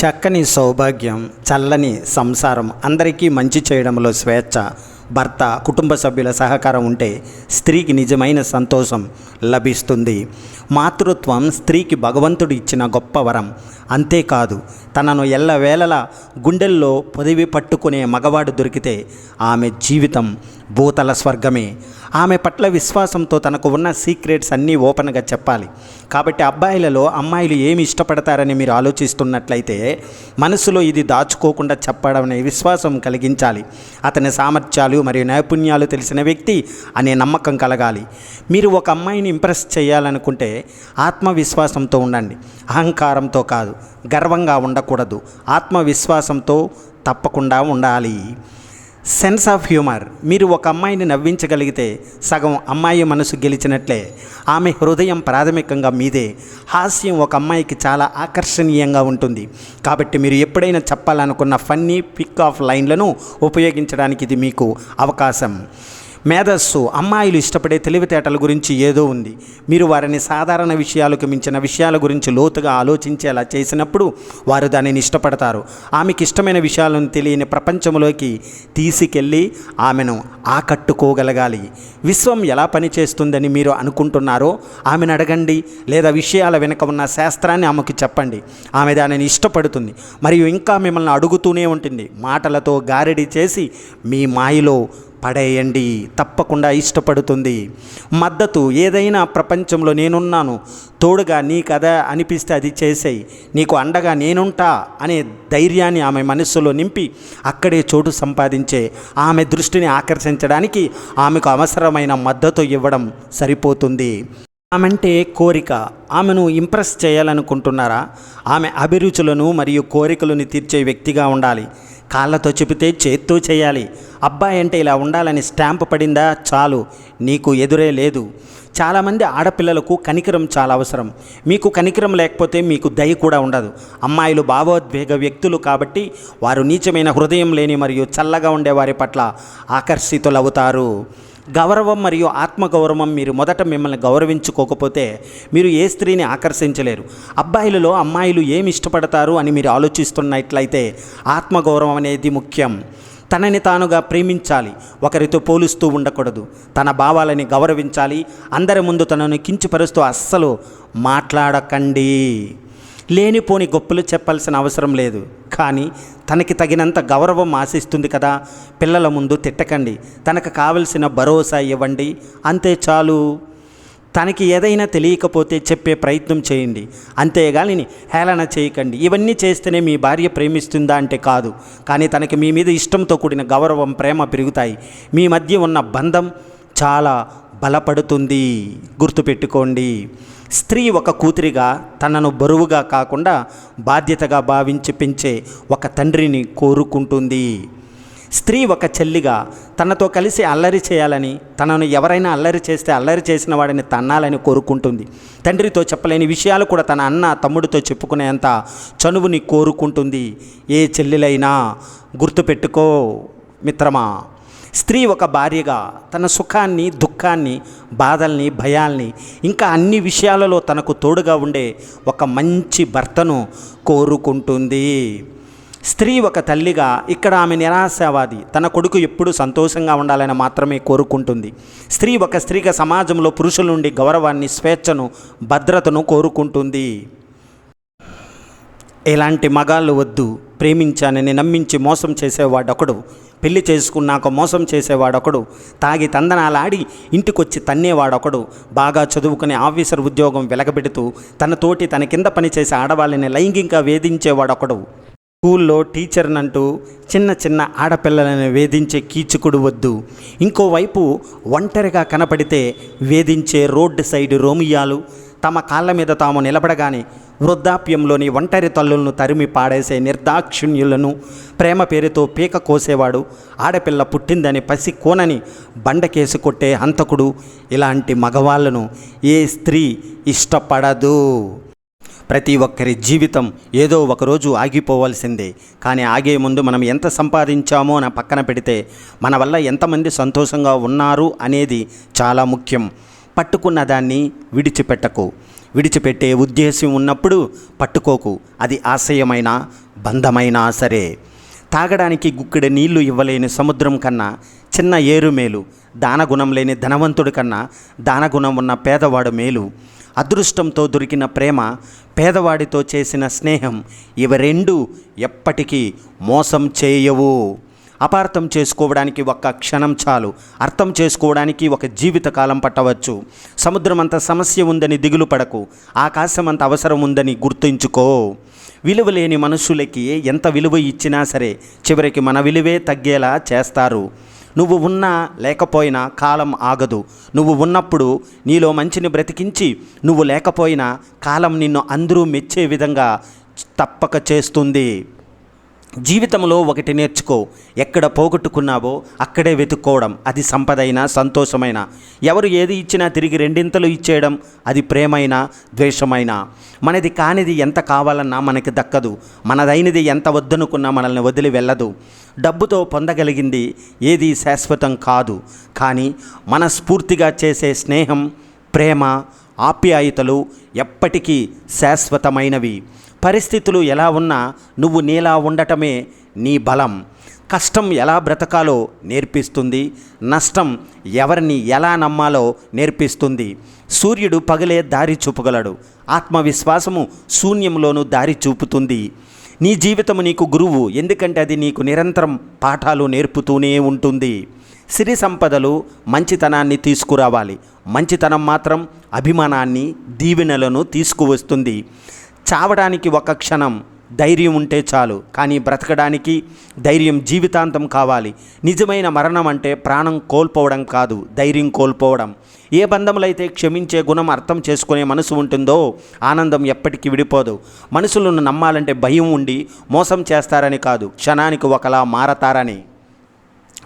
చక్కని సౌభాగ్యం చల్లని సంసారం అందరికీ మంచి చేయడంలో స్వేచ్ఛ భర్త కుటుంబ సభ్యుల సహకారం ఉంటే స్త్రీకి నిజమైన సంతోషం లభిస్తుంది. మాతృత్వం స్త్రీకి భగవంతుడు ఇచ్చిన గొప్ప వరం. అంతేకాదు తనను ఎల్లవేళలా గుండెల్లో పొదివి పట్టుకునే మగవాడు దొరికితే ఆమె జీవితం భూతల స్వర్గమే. ఆమె పట్ల విశ్వాసంతో తనకు ఉన్న సీక్రెట్స్ అన్నీ ఓపెన్గా చెప్పాలి. కాబట్టి అబ్బాయిలలో అమ్మాయిలు ఏమి ఇష్టపడతారని మీరు ఆలోచిస్తున్నట్లయితే మనసులో ఇది దాచుకోకుండా చెప్పడం అనే విశ్వాసం కలిగించాలి. అతని సామర్థ్యాలు మరియు నైపుణ్యాలు తెలిసిన వ్యక్తి అనే నమ్మకం కలగాలి. మీరు ఒక అమ్మాయిని ఇంప్రెస్ చేయాలనుకుంటే ఆత్మవిశ్వాసంతో ఉండండి. అహంకారంతో కాదు. గర్వంగా ఉండకూడదు. ఆత్మవిశ్వాసంతో తప్పకుండా ఉండాలి. Sense of humour. మీరు ఒక అమ్మాయిని నవ్వించగలిగితే సగం అమ్మాయి మనసు గెలిచినట్లే. ఆమె హృదయం ప్రాథమికంగా మీదే. హాస్యం ఒక అమ్మాయికి చాలా ఆకర్షణీయంగా ఉంటుంది. కాబట్టి మీరు ఎప్పుడైనా చెప్పాలనుకున్న ఫన్నీ పిక్ ఆఫ్ లైన్లను ఉపయోగించడానికి ఇది మీకు అవకాశం. మేధస్సు అమ్మాయిలు ఇష్టపడే తెలివితేటల గురించి ఏదో ఉంది. మీరు వారిని సాధారణ విషయాలకు మించిన విషయాల గురించి లోతుగా ఆలోచించేలా చేసినప్పుడు వారు దానిని ఇష్టపడతారు. ఆమెకి ఇష్టమైన విషయాలను తెలియని ప్రపంచంలోకి తీసుకెళ్ళి ఆమెను ఆకట్టుకోగలగాలి. విశ్వం ఎలా పనిచేస్తుందని మీరు అనుకుంటున్నారో ఆమెను అడగండి. లేదా విషయాల వెనుక ఉన్న శాస్త్రాన్ని ఆమెకు చెప్పండి. ఆమె దానిని ఇష్టపడుతుంది. మరియు ఇంకా మిమ్మల్ని అడుగుతూనే ఉంటుంది. మాటలతో గారడి చేసి మీ మాయలో పడేయండి తప్పకుండా ఇష్టపడుతుంది. మద్దతు ఏదైనా ప్రపంచంలో నేనున్నాను తోడుగా నీ కదా అనిపిస్తే అది చేసేయి నీకు అండగా నేనుంటా అనే ధైర్యాన్ని ఆమె మనస్సులో నింపి అక్కడే చోటు సంపాదించే ఆమె దృష్టిని ఆకర్షించడానికి ఆమెకు అవసరమైన మద్దతు ఇవ్వడం సరిపోతుంది. ఆమెంటే కోరిక. ఆమెను ఇంప్రెస్ చేయాలనుకుంటున్నారా? ఆమె అభిరుచులను మరియు కోరికలను తీర్చే వ్యక్తిగా ఉండాలి. కాళ్ళతో చెబితే చేత్తో చేయాలి. అబ్బాయి అంటే ఇలా ఉండాలని స్టాంప్ పడిందా? చాలు. నీకు ఎదురే లేదు. చాలామంది ఆడపిల్లలకు కనికరం చాలా అవసరం. మీకు కనికరం లేకపోతే మీకు దయ కూడా ఉండదు. అమ్మాయిలు భావోద్వేగ వ్యక్తులు కాబట్టి వారు నీచమైన హృదయం లేని మరియు చల్లగా ఉండే వారి పట్ల ఆకర్షితులవుతారు. గౌరవం మరియు ఆత్మగౌరవం మీరు మొదట మిమ్మల్ని గౌరవించుకోకపోతే మీరు ఏ స్త్రీని ఆకర్షించలేరు. అబ్బాయిలలో అమ్మాయిలు ఏమి ఇష్టపడతారు అని మీరు ఆలోచిస్తున్నట్లయితే ఆత్మగౌరవం అనేది ముఖ్యం. తనని తానుగా ప్రేమించాలి. ఒకరితో పోలుస్తూ ఉండకూడదు. తన భావాలని గౌరవించాలి. అందరి ముందు తనను కించిపరుస్తూ అస్సలు మాట్లాడకండి. లేనిపోని గొప్పలు చెప్పాల్సిన అవసరం లేదు. కానీ తనకి తగినంత గౌరవం ఆశిస్తుంది కదా. పిల్లల ముందు తిట్టకండి. తనకు కావలసిన భరోసా ఇవ్వండి. అంతే చాలు. తనకి ఏదైనా తెలియకపోతే చెప్పే ప్రయత్నం చేయండి. అంతేగాని హేళన చేయకండి. ఇవన్నీ చేస్తేనే మీ భార్య ప్రేమిస్తుందా అంటే కాదు. కానీ తనకి మీ మీద ఇష్టంతో కూడిన గౌరవం ప్రేమ పెరుగుతాయి. మీ మధ్య ఉన్న బంధం చాలా బలపడుతుంది. గుర్తుపెట్టుకోండి. స్త్రీ ఒక కూతురిగా తనను బరువుగా కాకుండా బాధ్యతగా భావించి పెంచే ఒక తండ్రిని కోరుకుంటుంది. స్త్రీ ఒక చెల్లిగా తనతో కలిసి అల్లరి చేయాలని తనను ఎవరైనా అల్లరి చేస్తే అల్లరి చేసిన వాడిని తన్నాలని కోరుకుంటుంది. తండ్రితో చెప్పలేని విషయాలు కూడా తన అన్న తమ్ముడితో చెప్పుకునేంత చనువుని కోరుకుంటుంది. ఏ చెల్లెలైనా గుర్తుపెట్టుకో మిత్రమా. స్త్రీ ఒక భార్యగా తన సుఖాన్ని దుఃఖాన్ని బాధల్ని భయాల్ని ఇంకా అన్ని విషయాలలో తనకు తోడుగా ఉండే ఒక మంచి భర్తను కోరుకుంటుంది. స్త్రీ ఒక తల్లిగా ఇక్కడ ఆమె నిరాశావాది తన కొడుకు ఎప్పుడూ సంతోషంగా ఉండాలని మాత్రమే కోరుకుంటుంది. స్త్రీ ఒక స్త్రీగా సమాజంలో పురుషుల నుండి గౌరవాన్ని స్వేచ్ఛను భద్రతను కోరుకుంటుంది. ఇలాంటి మగాళ్ళు వద్దు ప్రేమించానని నమ్మించి మోసం చేసేవాడొకడు పెళ్ళి చేసుకున్నాక మోసం చేసేవాడొకడు తాగి తందనాలాడి ఇంటికొచ్చి తన్నేవాడొకడు బాగా చదువుకునే ఆఫీసర్ ఉద్యోగం వెలగబెడుతూ తన తోటి తన కింద పనిచేసే ఆడవాళ్ళని లైంగికంగా వేధించేవాడొకడు. స్కూల్లో టీచర్నంటూ చిన్న చిన్న ఆడపిల్లలను వేధించే కీచుకుడు వద్దు. ఇంకోవైపు ఒంటరిగా కనపడితే వేధించే రోడ్డు సైడ్ రోమియాలు తమ కాళ్ళ మీద తాము నిలబడగానే వృద్ధాప్యంలోని ఒంటరి తల్లులను తరిమి పాడేసే నిర్దాక్షిణ్యులను ప్రేమ పేరుతో పీక కోసేవాడు ఆడపిల్ల పుట్టిందని పసి కోనని బండకేసి కొట్టే హంతకుడు ఇలాంటి మగవాళ్ళను ఏ స్త్రీ ఇష్టపడదు. ప్రతి ఒక్కరి జీవితం ఏదో ఒకరోజు ఆగిపోవాల్సిందే. కానీ ఆగే ముందు మనం ఎంత సంపాదించామో అని పక్కన పెడితే మన వల్ల ఎంతమంది సంతోషంగా ఉన్నారు అనేది చాలా ముఖ్యం. పట్టుకున్న దాన్ని విడిచిపెట్టకు. విడిచిపెట్టే ఉద్దేశం ఉన్నప్పుడు పట్టుకోకు. అది ఆశయమైన బంధమైనా సరే. తాగడానికి గుక్కెడు నీళ్ళు ఇవ్వలేని సముద్రం కన్నా చిన్న ఏరు మేలు. దానగుణం లేని ధనవంతుడి కన్నా దానగుణం ఉన్న పేదవాడు మేలు. అదృష్టంతో దొరికిన ప్రేమ పేదవాడితో చేసిన స్నేహం ఇవి రెండు ఎప్పటికీ మోసం చేయవు. అపార్థం చేసుకోవడానికి ఒక్క క్షణం చాలు. అర్థం చేసుకోవడానికి ఒక జీవితకాలం పట్టవచ్చు. సముద్రం అంత సమస్య ఉందని దిగులు పడకు. ఆకాశం అంత అవసరం ఉందని గుర్తుంచుకో. విలువ లేని మనుషులకి ఎంత విలువ ఇచ్చినా సరే చివరికి మన విలువే తగ్గేలా చేస్తారు. నువ్వు ఉన్నా లేకపోయినా కాలం ఆగదు. నువ్వు ఉన్నప్పుడు నీలో మంచిని బ్రతికించి నువ్వు లేకపోయినా కాలం నిన్ను అందరూ మెచ్చే విధంగా తప్పక చేస్తుంది. జీవితంలో ఒకటి నేర్చుకో. ఎక్కడ పోగొట్టుకున్నావో అక్కడే వెతుక్కోవడం. అది సంపదైనా సంతోషమైన. ఎవరు ఏది ఇచ్చినా తిరిగి రెండింతలు ఇచ్చేయడం అది ప్రేమైనా ద్వేషమైనా. మనది కానిది ఎంత కావాలన్నా మనకి దక్కదు. మనదైనది ఎంత వద్దనుకున్నా మనల్ని వదిలి వెళ్ళదు. డబ్బుతో పొందగలిగింది ఏది శాశ్వతం కాదు. కానీ మనస్ఫూర్తిగా చేసే స్నేహం ప్రేమ ఆప్యాయతలు ఎప్పటికీ శాశ్వతమైనవి. పరిస్థితులు ఎలా ఉన్నా నువ్వు నీలా ఉండటమే నీ బలం. కష్టం ఎలా బ్రతకాలో నేర్పిస్తుంది. నష్టం ఎవరిని ఎలా నమ్మాలో నేర్పిస్తుంది. సూర్యుడు పగలే దారి చూపగలడు. ఆత్మవిశ్వాసము శూన్యంలోనూ దారి చూపుతుంది. నీ జీవితము నీకు గురువు ఎందుకంటే అది నీకు నిరంతరం పాఠాలు నేర్పుతూనే ఉంటుంది. సిరి సంపదలు మంచితనాన్ని తీసుకురావాలి. మంచితనం మాత్రం అభిమానాన్ని దీవెనలను తీసుకువస్తుంది. చావడానికి ఒక క్షణం ధైర్యం ఉంటే చాలు కానీ బ్రతకడానికి ధైర్యం జీవితాంతం కావాలి. నిజమైన మరణం అంటే ప్రాణం కోల్పోవడం కాదు ధైర్యం కోల్పోవడం. ఏ బంధములైతే క్షమించే గుణం అర్థం చేసుకునే మనసు ఉంటుందో ఆనందం ఎప్పటికీ విడిపోదు. మనుషులను నమ్మాలంటే భయం ఉండి మోసం చేస్తారని కాదు క్షణానికి ఒకలా మారతారని.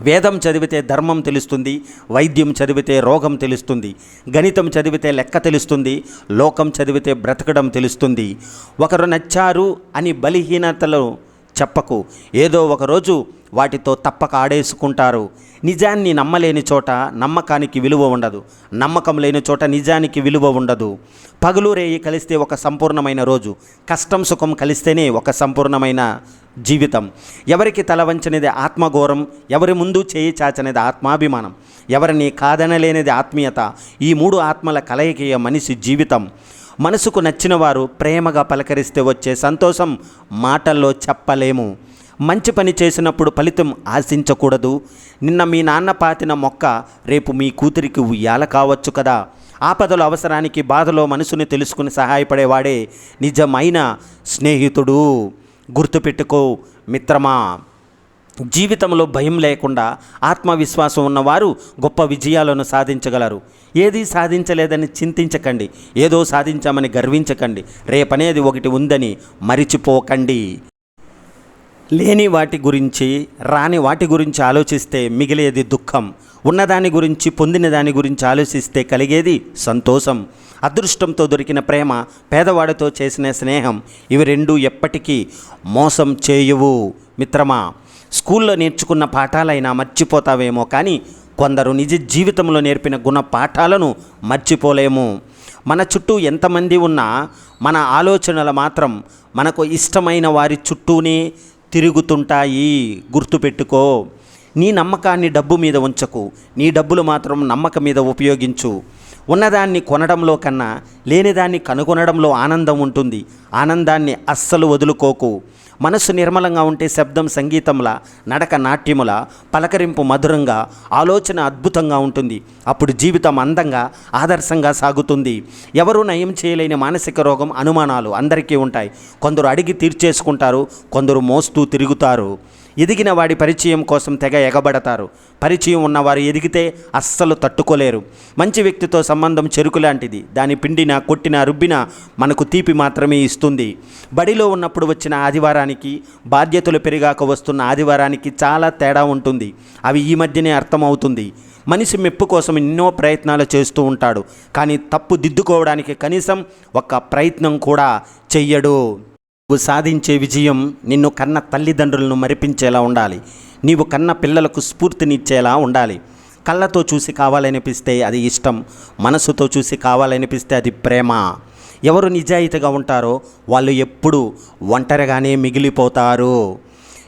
వేదం చదివితే ధర్మం తెలుస్తుంది వైద్యం చదివితే రోగం తెలుస్తుంది గణితం చదివితే లెక్క తెలుస్తుంది లోకం చదివితే బ్రతకడం తెలుస్తుంది. ఒకరు నచ్చారు అని బలహీనతలు చెప్పకు. ఏదో ఒకరోజు వాటితో తప్పక ఆడేసుకుంటారు. నిజాన్ని నమ్మలేని చోట నమ్మకానికి విలువ ఉండదు. నమ్మకం లేని చోట నిజానికి విలువ ఉండదు. పగులు రేయి కలిస్తే ఒక సంపూర్ణమైన రోజు. కష్టం సుఖం కలిస్తేనే ఒక సంపూర్ణమైన జీవితం. ఎవరికి తల వంచనిది ఆత్మఘోరం ఎవరి ముందు చేయి చాచనిది ఆత్మాభిమానం ఎవరిని కాదనలేనిది ఆత్మీయత ఈ మూడు ఆత్మల కలయికయ మనిషి జీవితం. మనసుకు నచ్చిన వారు ప్రేమగా పలకరిస్తే వచ్చే సంతోషం మాటల్లో చెప్పలేము. మంచి పని చేసినప్పుడు ఫలితం ఆశించకూడదు. నిన్న మీ నాన్న పాతిన మొక్క రేపు మీ కూతురికి ఉయ్యాల కావచ్చు కదా. ఆపదల అవసరానికి బాధలో మనసుని తెలుసుకుని సహాయపడేవాడే నిజమైన స్నేహితుడు. గుర్తుపెట్టుకో మిత్రమా. జీవితంలో భయం లేకుండా ఆత్మవిశ్వాసం ఉన్నవారు గొప్ప విజయాలను సాధించగలరు. ఏది సాధించలేదని చింతించకండి. ఏదో సాధించామని గర్వించకండి. రేపనేది ఒకటి ఉందని మరిచిపోకండి. లేని వాటి గురించి రాని వాటి గురించి ఆలోచిస్తే మిగిలేది దుఃఖం. ఉన్నదాని గురించి పొందిన దాని గురించి ఆలోచిస్తే కలిగేది సంతోషం. అదృష్టంతో దొరికిన ప్రేమ పేదవాడితో చేసిన స్నేహం ఇవి రెండు ఎప్పటికీ మోసం చేయవు. మిత్రమా స్కూల్లో నేర్చుకున్న పాఠాలైనా మర్చిపోతావేమో కానీ కొందరు నిజ జీవితంలో నేర్పిన గుణ పాఠాలను మర్చిపోలేము. మన చుట్టూ ఎంతమంది ఉన్నా మన ఆలోచనలు మాత్రం మనకు ఇష్టమైన వారి చుట్టూనే తిరుగుతుంటాయి. గుర్తుపెట్టుకో. నీ నమ్మకాన్ని డబ్బు మీద ఉంచకు. నీ డబ్బులు మాత్రం నమ్మకం మీద ఉపయోగించు. ఉన్నదాన్ని కొనడంలో కన్నా లేనిదాన్ని కనుగొనడంలో ఆనందం ఉంటుంది. ఆనందాన్ని అస్సలు వదులుకోకు. మనసు నిర్మలంగా ఉంటే శబ్దం సంగీతంలా నడక నాట్యముల పలకరింపు మధురంగా ఆలోచన అద్భుతంగా ఉంటుంది. అప్పుడు జీవితం అందంగా ఆదర్శంగా సాగుతుంది. ఎవరూ నయం చేయలేని మానసిక రోగం అనుమానాలు అందరికీ ఉంటాయి. కొందరు అడిగి తీర్చేసుకుంటారు కొందరు మోస్తూ తిరుగుతారు. ఎదిగిన వాడి పరిచయం కోసం తెగ ఎగబడతారు. పరిచయం ఉన్నవారు ఎదిగితే అస్సలు తట్టుకోలేరు. మంచి వ్యక్తితో సంబంధం చెరుకు లాంటిది. దాని పిండినా కొట్టినా రుబ్బినా మనకు తీపి మాత్రమే ఇస్తుంది. బడిలో ఉన్నప్పుడు వచ్చిన ఆదివారానికి బాధ్యతలు పెరిగాక వస్తున్న ఆదివారానికి చాలా తేడా ఉంటుంది. అవి ఈ మధ్యనే అర్థమవుతుంది. మనిషి మెప్పు కోసం ఎన్నో ప్రయత్నాలు చేస్తూ ఉంటాడు. కానీ తప్పు దిద్దుకోవడానికి కనీసం ఒక ప్రయత్నం కూడా చెయ్యడు. నువ్వు సాధించే విజయం నిన్ను కన్న తల్లిదండ్రులను మరిపించేలా ఉండాలి. నీవు కన్న పిల్లలకు స్ఫూర్తినిచ్చేలా ఉండాలి. కళ్ళతో చూసి కావాలనిపిస్తే అది ఇష్టం మనసుతో చూసి కావాలనిపిస్తే అది ప్రేమ. ఎవరు నిజాయితీగా ఉంటారో వాళ్ళు ఎప్పుడు ఒంటరిగానే మిగిలిపోతారు.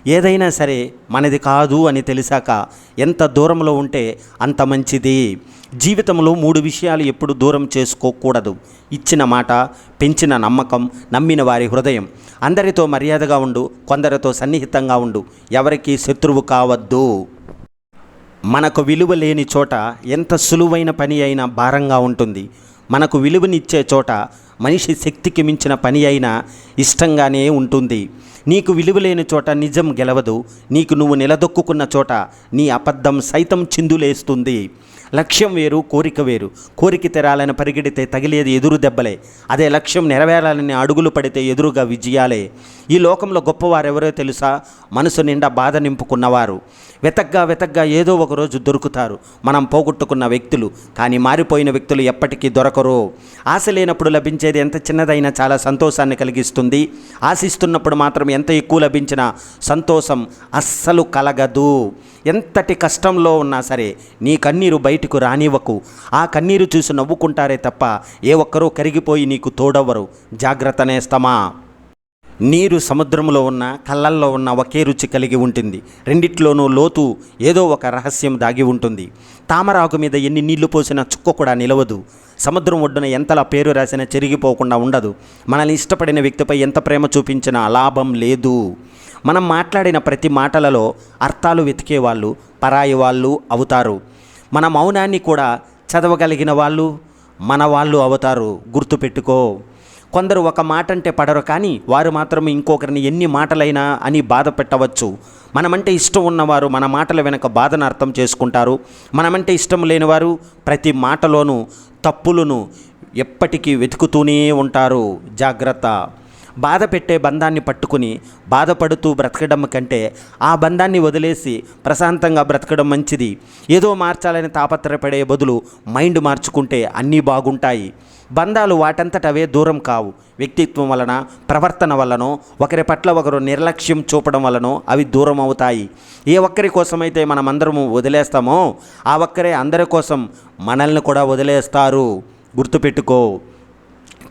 ఏదైనా సరే మనది కాదు అని తెలిసాక ఎంత దూరంలో ఉంటే అంత మంచిది. జీవితంలో మూడు విషయాలు ఎప్పుడు దూరం చేసుకోకూడదు. ఇచ్చిన మాట పెంచిన నమ్మకం నమ్మిన వారి హృదయం. అందరితో మర్యాదగా ఉండు కొందరితో సన్నిహితంగా ఉండు. ఎవరికి శత్రువు కావద్దు. మనకు విలువ లేని చోట ఎంత సులువైన పని అయినా భారంగా ఉంటుంది. మనకు విలువనిచ్చే చోట మనిషి శక్తికి మించిన పని అయినా ఇష్టంగానే ఉంటుంది. నీకు విలువ లేని చోట నిజం గెలవదు. నీకు నువ్వు నిలదొక్కున్న చోట నీ అబద్ధం సైతం చిందులేస్తుంది. లక్ష్యం వేరు కోరిక వేరు. కోరిక తెరాలని పరిగెడితే తగిలేది ఎదురు దెబ్బలే. అదే లక్ష్యం నెరవేరాలని అడుగులు పడితే ఎదురుగా విజయాలే. ఈ లోకంలో గొప్పవారెవరో తెలుసా? మనసు నిండా బాధ నింపుకున్నవారు. వెతగ్గా వెతగ్గా ఏదో ఒక రోజు దొరుకుతారు. మనం పోగొట్టుకున్న వ్యక్తులు. కానీ మారిపోయిన వ్యక్తులు ఎప్పటికీ దొరకరు. ఆశ లేనప్పుడు లభించేది ఎంత చిన్నదైనా చాలా సంతోషాన్ని కలిగిస్తుంది. ఆశిస్తున్నప్పుడు మాత్రం ఎంత ఎక్కువ లభించినా సంతోషం అస్సలు కలగదు. ఎంతటి కష్టంలో ఉన్నా సరే నీ కన్నీరు బయటకు రానివ్వకు. ఆ కన్నీరు చూసి నవ్వుకుంటారే తప్ప ఏ ఒక్కరూ కరిగిపోయి నీకు తోడవ్వరు. జాగ్రత్త నేస్తమా నీరు సముద్రంలో ఉన్న కళ్ళల్లో ఉన్న ఒకే రుచి కలిగి ఉంటుంది. రెండిట్లోనూ లోతు ఏదో ఒక రహస్యం దాగి ఉంటుంది. తామరాకు మీద ఎన్ని నీళ్ళు పోసినా చుక్క కూడా నిలవదు. సముద్రం ఒడ్డున ఎంతలా పేరు రాసినా చెరిగిపోకుండా ఉండదు. మనల్ని ఇష్టపడిన వ్యక్తిపై ఎంత ప్రేమ చూపించినా లాభం లేదు. మనం మాట్లాడిన ప్రతి మాటలలో అర్థాలు వెతికే వాళ్ళు పరాయి వాళ్ళు అవుతారు. మన మౌనాన్ని కూడా చదవగలిగిన వాళ్ళు మన వాళ్ళు అవుతారు. గుర్తుపెట్టుకో కొందరు ఒక మాట అంటే పడరు కానీ వారు మాత్రం ఇంకొకరిని ఎన్ని మాటలైనా అని బాధ పెట్టవచ్చు. మనమంటే ఇష్టం ఉన్నవారు మన మాటల వెనక బాధను అర్థం చేసుకుంటారు. మనమంటే ఇష్టం లేనివారు ప్రతి మాటలోనూ తప్పులను ఎప్పటికీ వెతుకుతూనే ఉంటారు. జాగ్రత్త. బాధ పెట్టే బంధాన్ని పట్టుకుని బాధపడుతూ బ్రతకడం కంటే ఆ బంధాన్ని వదిలేసి ప్రశాంతంగా బ్రతకడం మంచిది. ఏదో మార్చాలని తాపత్రపడే బదులు మైండ్ మార్చుకుంటే అన్నీ బాగుంటాయి. బంధాలు వాటంతట అవే దూరం కావు. వ్యక్తిత్వం వలన ప్రవర్తన వలనో ఒకరి పట్ల ఒకరు నిర్లక్ష్యం చూపడం వలనో అవి దూరం అవుతాయి. ఏ ఒక్కరి కోసమైతే మనమందరము వదిలేస్తామో ఆ ఒక్కరే అందరి కోసం మనల్ని కూడా వదిలేస్తారు. గుర్తుపెట్టుకో.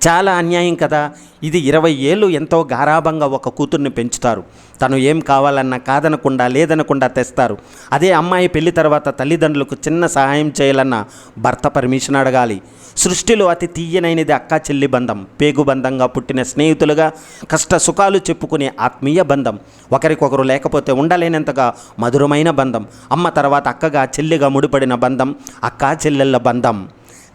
చాలా అన్యాయం కదా. ఇది ఇరవై ఏళ్ళు ఎంతో గారాభంగా ఒక కూతుర్ని పెంచుతారు. తను ఏం కావాలన్నా కాదనకుండా లేదనకుండా తెస్తారు. అదే అమ్మాయి పెళ్ళి తర్వాత తల్లిదండ్రులకు చిన్న సహాయం చేయాలన్న భర్త పర్మిషన్ అడగాలి. సృష్టిలో అతి తీయనైనది అక్కా చెల్లి బంధం. పేగు బంధంగా పుట్టిన స్నేహితులుగా కష్ట సుఖాలు చెప్పుకునే ఆత్మీయ బంధం. ఒకరికొకరు లేకపోతే ఉండలేనంతగా మధురమైన బంధం. అమ్మ తర్వాత అక్కగా చెల్లిగా ముడిపడిన బంధం. అక్కా చెల్లెళ్ళ బంధం.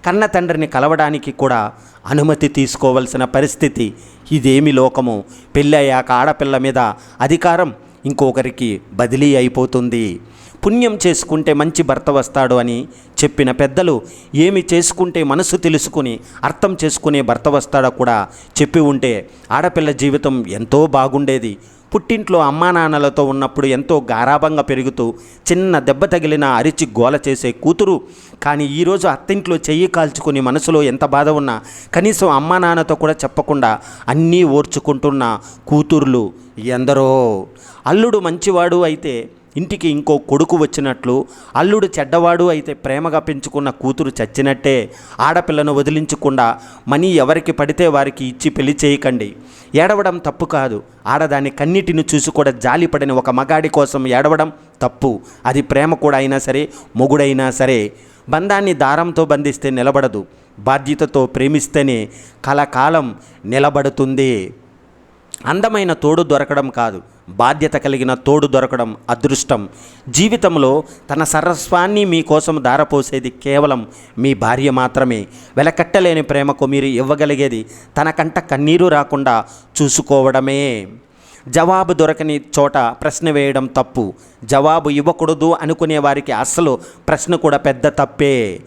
కన్న తండ్రిని కలవడానికి కూడా అనుమతి తీసుకోవలసిన పరిస్థితి ఇదేమి లోకము? పెళ్ళయ్యాక ఆడపిల్ల మీద అధికారం ఇంకొకరికి బదిలీ అయిపోతుంది. పుణ్యం చేసుకుంటే మంచి భర్త వస్తాడు అని చెప్పిన పెద్దలు ఏమి చేసుకుంటే మనసు తెలుసుకుని అర్థం చేసుకునే భర్త వస్తాడో కూడా చెప్పి ఉంటే ఆడపిల్ల జీవితం ఎంతో బాగుండేది. పుట్టింట్లో అమ్మా నాన్నలతో ఉన్నప్పుడు ఎంతో గారాభంగా పెరుగుతూ చిన్న దెబ్బ తగిలిన అరిచి గోల చేసే కూతురు. కానీ ఈరోజు అత్తింట్లో చెయ్యి కాల్చుకుని మనసులో ఎంత బాధ ఉన్నా కనీసం అమ్మా నాన్నతో కూడా చెప్పకుండా అన్నీ ఓర్చుకుంటున్న కూతుర్లు ఎందరో. అల్లుడు మంచివాడు అయితే ఇంటికి ఇంకో కొడుకు వచ్చినట్లు అల్లుడు చెడ్డవాడు అయితే ప్రేమగా పెంచుకున్న కూతురు చచ్చినట్టే ఆడపిల్లను వదిలించకుండా మనీ ఎవరికి పడితే వారికి ఇచ్చి పెళ్ళి చేయకండి. ఏడవడం తప్పు కాదు. ఆడదాని కన్నిటిని చూసి కూడా జాలిపడిన ఒక మగాడి కోసం ఏడవడం తప్పు. అది ప్రేమ కూడా అయినా సరే మొగుడైనా సరే. బంధాన్ని దారంతో బంధిస్తే నిలబడదు. బాధ్యతతో ప్రేమిస్తేనే కలకాలం నిలబడుతుంది. అందమైన తోడు దొరకడం కాదు. బాధ్యత కలిగిన తోడు దొరకడం అదృష్టం. జీవితంలో తన సర్వస్వాన్ని మీకోసం దారపోసేది కేవలం మీ భార్య మాత్రమే. వెలకట్టలేని ప్రేమకు మీరు ఇవ్వగలిగేది తనకంట కన్నీరు రాకుండా చూసుకోవడమే. జవాబు దొరకని చోట ప్రశ్న వేయడం తప్పు. జవాబు ఇవ్వకూడదు అనుకునే వారికి అస్సలు ప్రశ్న కూడా పెద్ద తప్పే.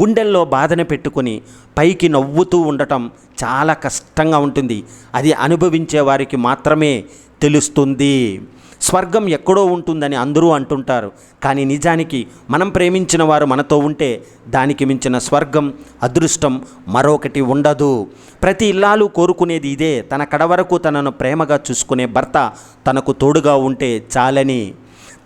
గుండెల్లో బాధను పెట్టుకుని పైకి నవ్వుతూ ఉండటం చాలా కష్టంగా ఉంటుంది. అది అనుభవించే వారికి మాత్రమే తెలుస్తుంది. స్వర్గం ఎక్కడో ఉంటుందని అందరూ అంటుంటారు. కానీ నిజానికి మనం ప్రేమించిన వారు మనతో ఉంటే దానికి మించిన స్వర్గం అదృష్టం మరొకటి ఉండదు. ప్రతి ఇల్లాలు కోరుకునేది ఇదే. తన కడ వరకు తనను ప్రేమగా చూసుకునే భర్త తనకు తోడుగా ఉంటే చాలని.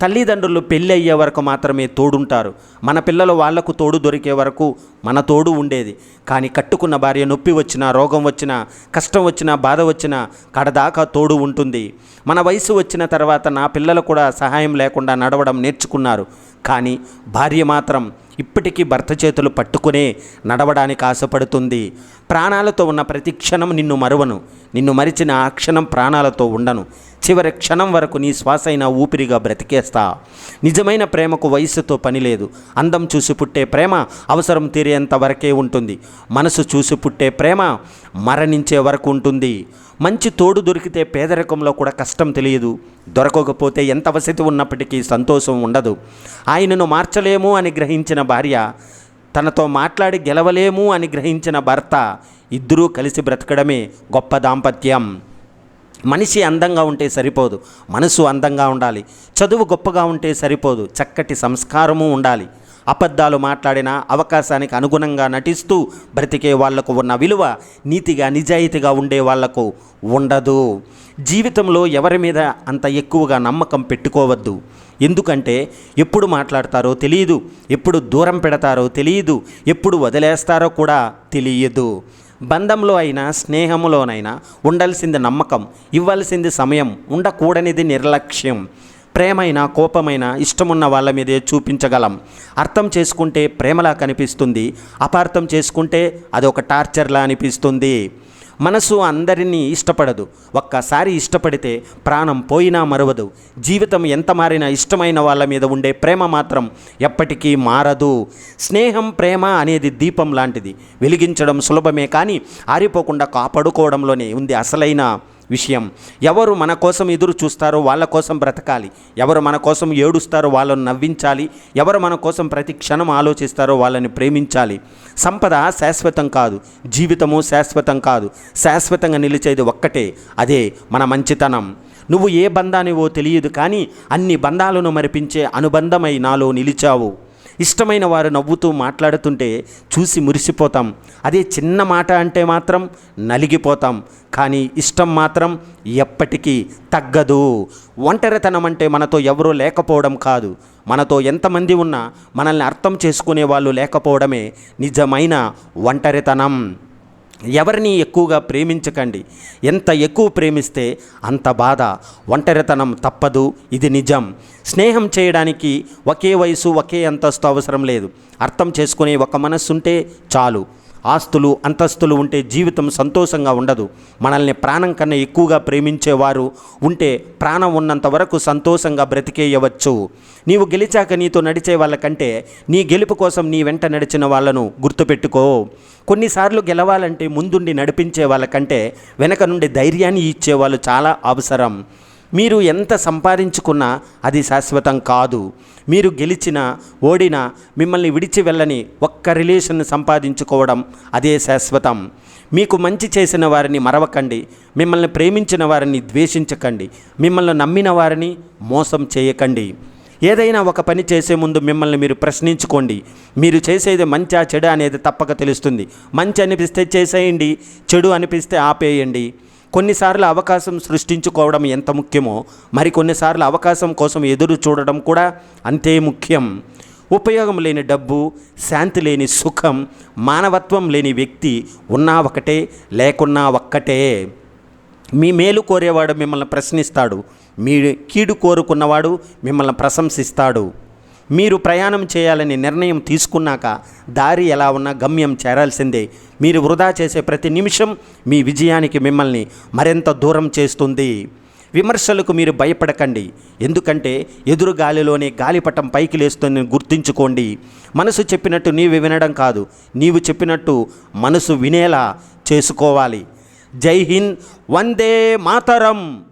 తల్లిదండ్రులు పెళ్ళి అయ్యే వరకు మాత్రమే తోడుంటారు. మన పిల్లలు వాళ్ళకు తోడు దొరికే వరకు మన తోడు ఉండేది. కానీ కట్టుకున్న భార్య నొప్పి వచ్చినా రోగం వచ్చినా కష్టం వచ్చినా బాధ వచ్చినా కడదాకా తోడు ఉంటుంది. మన వయసు వచ్చిన తర్వాత నా పిల్లలు కూడా సహాయం లేకుండా నడవడం నేర్చుకున్నారు. కానీ భార్య మాత్రం ఇప్పటికీ భర్త చేతులు పట్టుకునే నడవడానికి ఆశపడుతుంది. ప్రాణాలతో ఉన్న ప్రతి క్షణం నిన్ను మరువను. నిన్ను మరిచిన ఆ క్షణం ప్రాణాలతో ఉండను. చివరి క్షణం వరకు నీ శ్వాసైన ఊపిరిగా బ్రతికేస్తా. నిజమైన ప్రేమకు వయస్సుతో పని లేదు. అందం చూసి పుట్టే ప్రేమ అవసరం తీరేంత వరకే ఉంటుంది. మనసు చూసి పుట్టే ప్రేమ మరణించే వరకు ఉంటుంది. మంచి తోడు దొరికితే పేదరికంలో కూడా కష్టం తెలియదు. దొరకకపోతే ఎంత వసతి ఉన్నప్పటికీ సంతోషం ఉండదు. ఆయనను మార్చలేము అని గ్రహించిన భార్య తనతో మాట్లాడి గెలవలేము అని గ్రహించిన భర్త ఇద్దరూ కలిసి బ్రతకడమే గొప్ప దాంపత్యం. మనిషి అందంగా ఉంటే సరిపోదు. మనసు అందంగా ఉండాలి. చదువు గొప్పగా ఉంటే సరిపోదు. చక్కటి సంస్కారము ఉండాలి. అబద్ధాలు మాట్లాడిన అవకాశానికి అనుగుణంగా నటిస్తూ బ్రతికే వాళ్ళకు ఉన్న విలువ నీతిగా నిజాయితీగా ఉండే వాళ్ళకు ఉండదు. జీవితంలో ఎవరి మీద అంత ఎక్కువగా నమ్మకం పెట్టుకోవద్దు. ఎందుకంటే ఎప్పుడు మాట్లాడతారో తెలియదు ఎప్పుడు దూరం పెడతారో తెలియదు ఎప్పుడు వదిలేస్తారో కూడా తెలియదు. బంధంలో అయినా స్నేహంలోనైనా ఉండాల్సింది నమ్మకం ఇవ్వాల్సింది సమయం ఉండకూడనిది నిర్లక్ష్యం. ప్రేమైన కోపమైన ఇష్టమున్న వాళ్ళ మీదే చూపించగలం. అర్థం చేసుకుంటే ప్రేమలా కనిపిస్తుంది. అపార్థం చేసుకుంటే అదొక టార్చర్లా అనిపిస్తుంది. మనసు అందరినీ ఇష్టపడదు. ఒక్కసారి ఇష్టపడితే ప్రాణం పోయినా మరవదు. జీవితం ఎంత మారినా ఇష్టమైన వాళ్ళ మీద ఉండే ప్రేమ మాత్రం ఎప్పటికీ మారదు. స్నేహం ప్రేమ అనేది దీపం లాంటిది. వెలిగించడం సులభమే కానీ ఆరిపోకుండా కాపాడుకోవడంలోనే ఉంది అసలైన విషయం. ఎవరు మన కోసం ఎదురు చూస్తారో వాళ్ళ కోసం బ్రతకాలి. ఎవరు మన కోసం ఏడుస్తారో వాళ్ళని నవ్వించాలి. ఎవరు మన కోసం ప్రతి క్షణం ఆలోచిస్తారో వాళ్ళని ప్రేమించాలి. సంపద శాశ్వతం కాదు. జీవితము శాశ్వతం కాదు. శాశ్వతంగా నిలిచేది ఒక్కటే. అదే మన మంచితనం. నువ్వు ఏ బంధానివో తెలియదు కానీ అన్ని బంధాలను మరిపించే అనుబంధమై నాలో నిలిచావు. ఇష్టమైన వారు నవ్వుతూ మాట్లాడుతుంటే చూసి మురిసిపోతాం. అదే చిన్న మాట అంటే మాత్రం నలిగిపోతాం. కానీ ఇష్టం మాత్రం ఎప్పటికీ తగ్గదు. ఒంటరితనం అంటే మనతో ఎవరూ లేకపోవడం కాదు. మనతో ఎంతమంది ఉన్నా మనల్ని అర్థం చేసుకునే వాళ్ళు లేకపోవడమే నిజమైన ఒంటరితనం. ఎవరిని ఎక్కువగా ప్రేమించకండి. ఎంత ఎక్కువ ప్రేమిస్తే అంత బాధ. ఒంటరితనం తప్పదు. ఇది నిజం. స్నేహం చేయడానికి ఒకే వయసు ఒకే అంతస్తు అవసరం లేదు. అర్థం చేసుకునే ఒక మనస్సు ఉంటే చాలు. ఆస్తులు అంతస్తులు ఉంటే జీవితం సంతోషంగా ఉండదు. మనల్ని ప్రాణం కన్నా ఎక్కువగా ప్రేమించేవారు ఉంటే ప్రాణం ఉన్నంత వరకు సంతోషంగా బ్రతికేయవచ్చు. నీవు గెలిచాక నీతో నడిచే వాళ్ళకంటే నీ గెలుపు కోసం నీ వెంట నడిచిన వాళ్ళను గుర్తుపెట్టుకో. కొన్నిసార్లు గెలవాలంటే ముందుండి నడిపించే వాళ్ళకంటే వెనక నుండి ధైర్యాన్ని ఇచ్చేవాళ్ళు చాలా అవసరం. మీరు ఎంత సంపాదించుకున్నా అది శాశ్వతం కాదు. మీరు గెలిచిన ఓడినా మిమ్మల్ని విడిచి వెళ్ళని ఒక్క రిలేషన్ సంపాదించుకోవడం అదే శాశ్వతం. మీకు మంచి చేసిన వారిని మరవకండి మిమ్మల్ని ప్రేమించిన వారిని ద్వేషించకండి మిమ్మల్ని నమ్మిన వారిని మోసం చేయకండి. ఏదైనా ఒక పని చేసే ముందు మిమ్మల్ని మీరు ప్రశ్నించుకోండి. మీరు చేసేది మంచా చెడు అనేది తప్పక తెలుస్తుంది. మంచి అనిపిస్తే చేసేయండి చెడు అనిపిస్తే ఆపేయండి. కొన్నిసార్లు అవకాశం సృష్టించుకోవడం ఎంత ముఖ్యమో మరికొన్నిసార్లు అవకాశం కోసం ఎదురు చూడడం కూడా అంతే ముఖ్యం. ఉపయోగం లేని డబ్బు శాంతి లేని సుఖం మానవత్వం లేని వ్యక్తి ఉన్నా ఒకటే లేకున్నా ఒక్కటే. మీ మేలు కోరేవాడు మిమ్మల్ని ప్రశ్నిస్తాడు. మీ కీడు కోరుకున్నవాడు మిమ్మల్ని ప్రశంసిస్తాడు. మీరు ప్రయాణం చేయాలని నిర్ణయం తీసుకున్నాక దారి ఎలా ఉన్నా గమ్యం చేరాల్సిందే. మీరు వృధా చేసే ప్రతి నిమిషం మీ విజయానికి మిమ్మల్ని మరింత దూరం చేస్తుంది. విమర్శలకు మీరు భయపడకండి. ఎందుకంటే ఎదురు గాలిలోనే గాలిపటం పైకి లేస్తుందని గుర్తుంచుకోండి. మనసు చెప్పినట్టు నీవు వినడం కాదు. నీవు చెప్పినట్టు మనసు వినేలా చేసుకోవాలి. జై హింద్. వందే మాతరం.